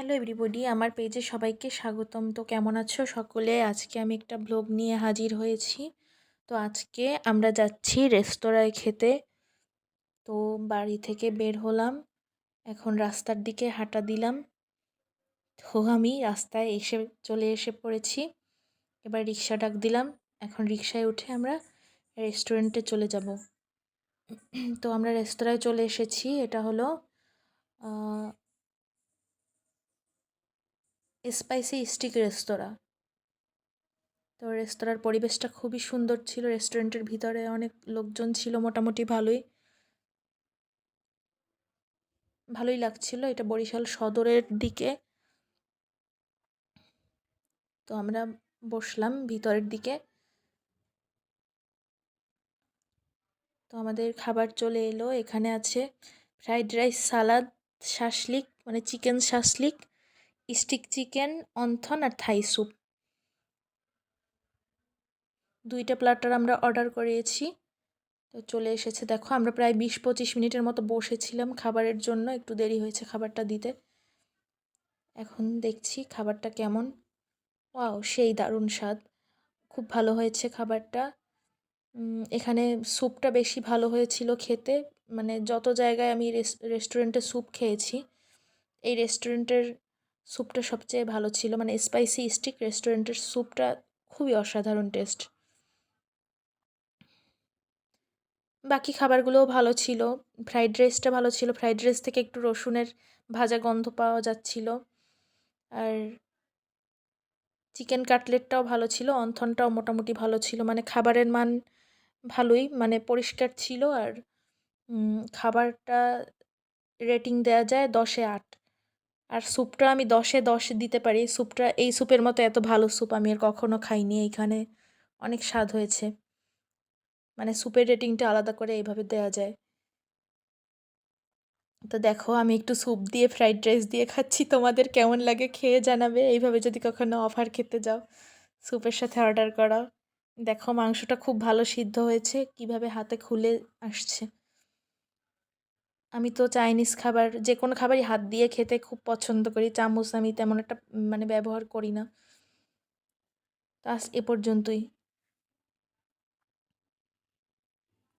Hello everybody আমার পেজে সবাইকে স্বাগতম। তো কেমন আছো সকলে? আজকে আমি একটা ব্লগ নিয়ে হাজির হয়েছি। তো আজকে আমরা যাচ্ছি রেস্তোরাঁয় খেতে। তো বাড়ি থেকে বের হলাম। এখন রাস্তার দিকে হাঁটা দিলাম। তো আমি রাস্তায় এসে চলে এসে পড়েছি। এবার রিক্সা ডাক দিলাম। এখন রিক্সায় উঠে আমরা রেস্টুরেন্টে চলে যাব। তো আমরা রেস্তোরাঁয় চলে এসেছি। এটা হলো স্পাইসি স্টিক রেস্তোরাঁ তো রেস্তোরাঁর পরিবেশটা খুবই সুন্দর ছিল। রেস্টুরেন্টের ভিতরে অনেক লোকজন ছিল, মোটামুটি ভালোই। ভালোই লাগছিল। এটা বরিশাল সদরের দিকে। তো আমরা বসলাম ভিতরের দিকে। তো আমাদের খাবার চলে এলো। এখানে আছে ফ্রাইড রাইস সালাদ শাসলিক মানে chicken shashlik. Stick chicken, wonton আর থাই স্যুপ। দুইটা প্লাটার আমরা অর্ডার করিয়েছি তো চলে এসেছে, দেখো, আমরা প্রায় বিশ পঁচিশ মিনিটের মতো বসেছিলাম খাবারের জন্য, একটু দেরি হয়েছে খাবারটা দিতে। এখন দেখছি খাবারটা কেমন। ওয়াও, সেই দারুণ স্বাদ। খুব ভালো হয়েছে খাবারটা। এখানে স্যুপটা বেশি ভালো হয়েছিল খেতে। মানে যত জায়গায় আমি রেস্টুরেন্টে স্যুপ খেয়েছি, এই রেস্টুরেন্টের স্যুপটা সবচেয়ে ভালো ছিল। মানে স্পাইসি স্টিক রেস্টুরেন্টের স্যুপটা খুবই অসাধারণ টেস্ট বাকি খাবারগুলোও ভালো ছিল। ফ্রাইড রাইসটা ভালো ছিল। ফ্রাইড রাইস থেকে একটু রসুনের ভাজা গন্ধ পাওয়া যাচ্ছিল। আর চিকেন কাটলেটটাও ভালো ছিল। অন্থনটাও মোটামুটি ভালো ছিল। মানে খাবারের মান ভালোই মানে পরিষ্কার ছিল। আর খাবারটা রেটিং দেওয়া যায় দশে আট। আর স্যুপটা আমি দশে দশ দিতে পারি। স্যুপটা এই স্যুপের মতো এত ভালো স্যুপ আমি আর কখনও খাইনি এইখানে। অনেক স্বাদ হয়েছে। মানে স্যুপের রেটিংটা আলাদা করে এইভাবে দেওয়া যায়। তো দেখো, আমি একটু স্যুপ দিয়ে ফ্রাইড রাইস দিয়ে খাচ্ছি। তোমাদের কেমন লাগে খেয়ে জানাবে। এইভাবে যদি কখনো অফার খেতে যাও স্যুপের সাথে অর্ডার করা দেখো, মাংসটা খুব ভালো সিদ্ধ হয়েছে। কীভাবে হাতে খুলে আসছে। আমি তো চাইনিজ খাবার, যে কোনো খাবারই হাত দিয়ে খেতে খুব পছন্দ করি। চামচ আমি তেমন একটা মানে ব্যবহার করি না। তো আজ এ পর্যন্তই।